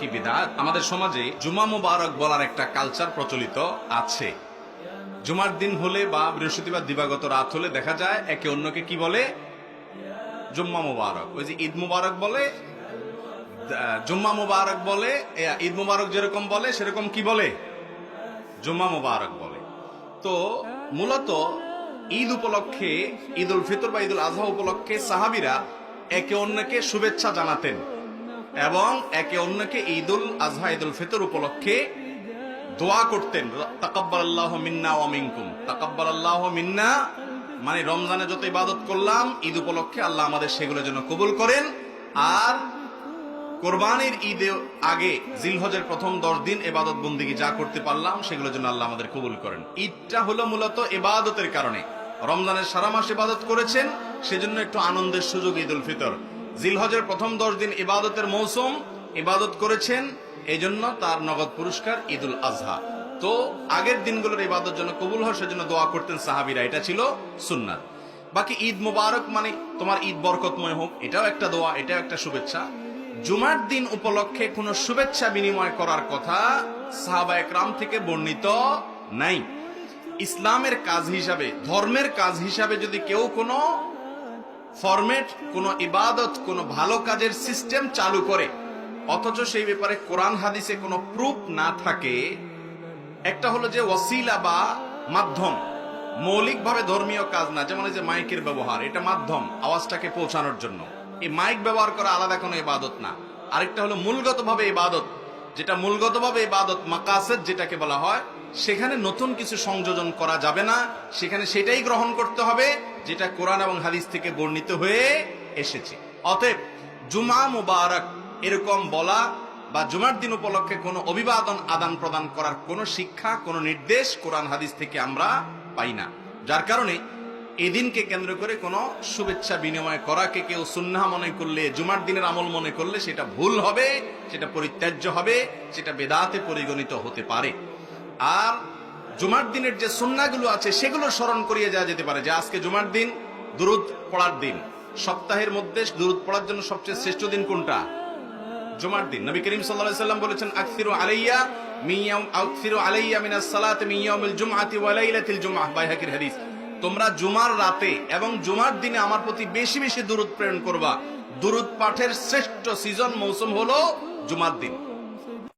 কি বিদাত আমাদের সমাজে জুমা মুবারক বলার একটা কালচার প্রচলিত আছে। জুমার দিন হলে বা বৃহস্পতিবার দিবাগত রাত হলে দেখা যায় একে অন্যকে কি বলে? জুম্মা মুবারক। ওই যে ঈদ মুবারক বলে জুম্মা মুবারক বলে ঈদ মুবারক যেরকম বলে, সেরকম কি বলে? জুম্মা মুবারক বলে। তো মূলত ঈদ উপলক্ষে ঈদ উল ফিতর বা ঈদ উল আজহা উপলক্ষে সাহাবিরা একে অন্যকে শুভেচ্ছা জানাতেন। এবং একে অন্যকে ঈদ উল আজহা ঈদ উল ফিতর উপলক্ষে দোয়া করতেন। তাকাব্বাল আল্লাহ মিন্না ওয়া মিনকুম। তাকাব্বাল আল্লাহ মিন্না মানে রমজানে যত ইবাদত করলাম, ঈদ উপলক্ষে আল্লাহ আমাদের সেগুলো যেন কবুল করেন। আর কোরবানির ঈদে আগে জিলহজের প্রথম দশ দিন এবাদত বন্দিগি যা করতে পারলাম, সেগুলো যেন আল্লাহ আমাদের কবুল করেন। ঈদটা হলো মূলত এবাদতের কারণে। রমজানের সারা মাস ইবাদত করেছেন, সেজন্য একটু আনন্দের সুযোগ ঈদ উল ফিতর। জিলহজের প্রথম দশ দিন ইবাদতের মৌসুম, ইবাদত করেছেন এই জন্য তার নগদ পুরস্কার ঈদুল আজহা। তো আগের দিনগুলোর ইবাদত জন্য কবুল হয় সেজন্য দোয়া করতেন সাহাবিরা, এটা ছিল সুন্নাত। বাকি ঈদ মুবারক মানে তোমার ঈদ বরকতময় হোক, এটাও একটা দোয়া, এটাও একটা শুভেচ্ছা। জুমার দিন উপলক্ষে কোনো শুভেচ্ছা বিনিময় করার কথা সাহাবা একরাম থেকে বর্ণিত নাই। ইসলামের কাজ হিসাবে, ধর্মের কাজ হিসাবে যদি কেউ কোনো ফরমেট কোনো ইবাদত, কোনো ভালো কাজের সিস্টেম চালু করে। অথচ সেই ব্যাপারে কোরআন হাদিসে কোনো প্রুফ না থাকে। একটা হলো যে ওয়াসিলা বা মাধ্যম। মৌলিকভাবে ধর্মীয় কাজ না, যেমন এই যে মাইকের ব্যবহার, এটা মাধ্যম আওয়াজটাকে পৌঁছানোর জন্য। এই মাইক ব্যবহার করা আলাদা কোনো ইবাদত না। আরেকটা হলো মূলগতভাবে ইবাদত, যেটা মূলগতভাবে ইবাদত মাকাসেদ, যেটাকে বলা হয় সেখানে নতুন কিছু সংযোজন করা যাবে না। সেখানে সেটাই গ্রহণ করতে হবে, যেটা কোরআন এবং হাদিস থেকে বর্ণিত হয়ে এসেছে। অতএব জুমা মুবারক এরকম বলা বা জুমার দিন উপলক্ষে কোনো অভিবাদন, আদান প্রদান করার কোনো শিক্ষা, কোনো নির্দেশ কোরআন, হাদিস থেকে আমরা পাই না। যার কারণে এদিনকে কেন্দ্র করে কোনো শুভেচ্ছা বিনিময় করাকে কেউ সুন্নাহ মনে করলে, জুমার দিনের আমল মনে করলে সেটা ভুল হবে, সেটা পরিত্যাজ্য হবে, সেটা বেদাতে পরিগণিত হতে পারে। আর জুমার দিনের যে সুন্নাগুলো আছে, সেগুলো স্মরণ করিয়ে যাওয়া যেতে পারে যে আজকে জুমার দিন দুরুদ পড়ার দিন। সপ্তাহের মধ্যে দুরুদ পড়ার জন্য সবচেয়ে শ্রেষ্ঠ দিন কোনটা? জুমার দিন। নবী করিম সাল্লাল্লাহু সাল্লাম বলেছেন, আকসিরু আলাইয়া মিয়াম আকসিরু আলাইয়া মিনাস সালাতি ইয়াউমিল জুমআতি ওয়া লাইলাতিল জুমআহ বাইহাকির হাদিস। তোমরা জুমার রাতে এবং জুমার দিনে আমার প্রতি বেশি বেশি দূরত প্রেরণ করবা। দূরত পাঠের শ্রেষ্ঠ সিজন মৌসুম হলো জুমার দিন।